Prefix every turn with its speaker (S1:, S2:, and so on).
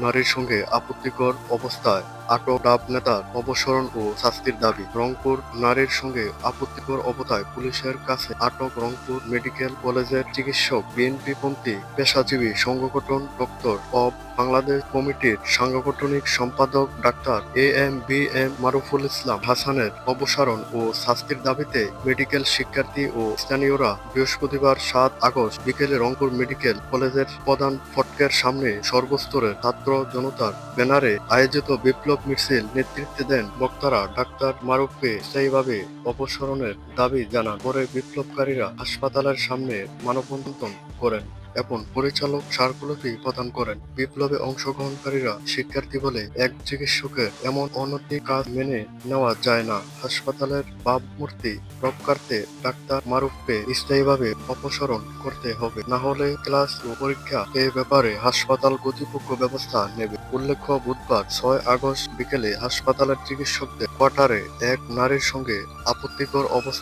S1: নারীর সঙ্গে আপত্তিকর অবস্থায় আটক ডাব নেতার অপসারণ ও শাস্তির দাবি। রংপুর নারীর সঙ্গে আপত্তিকর অবতায় পুলিশের কাছে আটক রংপুর মেডিকেল কলেজের চিকিৎসক বিএনপিপন্থী পেশাজীবী সংগঠন ডক্টর অব বাংলাদেশ কমিটির সাংগঠনিক সম্পাদক doctor A M B M Maruful Islam হাসানের অপসারণ ও শাস্তির দাবিতে মেডিকেল শিক্ষার্থী ও স্থানীয়রা বৃহস্পতিবার সাত আগস্ট বিকেলে রংপুর মেডিকেল কলেজের প্রধান ফটকের সামনে সর্বস্তরের ছাত্র জনতার ব্যানারে আয়োজিত বিপ্লব মিছিল নেতৃত্বে দেন বক্তারা ডাক্তার মারুফকে সেইভাবে অপসরণের দাবি জানান। পরে বিপ্লবকারীরা হাসপাতালের সামনে মানববন্ধন করেন। এবং পরিচালক সার্কুলটি প্রদান করেন। বিপ্লবে অংশগ্রহণকারীরা শিক্ষার্থী বলে এক চিকিৎসকের এমন অনতি কাজ মেনে নেওয়া যায় না। হাসপাতালের ভাবমূর্তি রক্ষার্থে ডাক্তার মারুফকে স্থায়ীভাবে অপসারণ করতে হবে, না হলে ক্লাস ও পরীক্ষা এ ব্যাপারে হাসপাতাল কর্তৃপক্ষ ব্যবস্থা নেবে। উল্লেখ্য, বুধবার ছয় আগস্ট বিকেলে হাসপাতালের চিকিৎসকদের কোয়ার্টারে এক নারীর সঙ্গে আপত্তিকর অবস্থা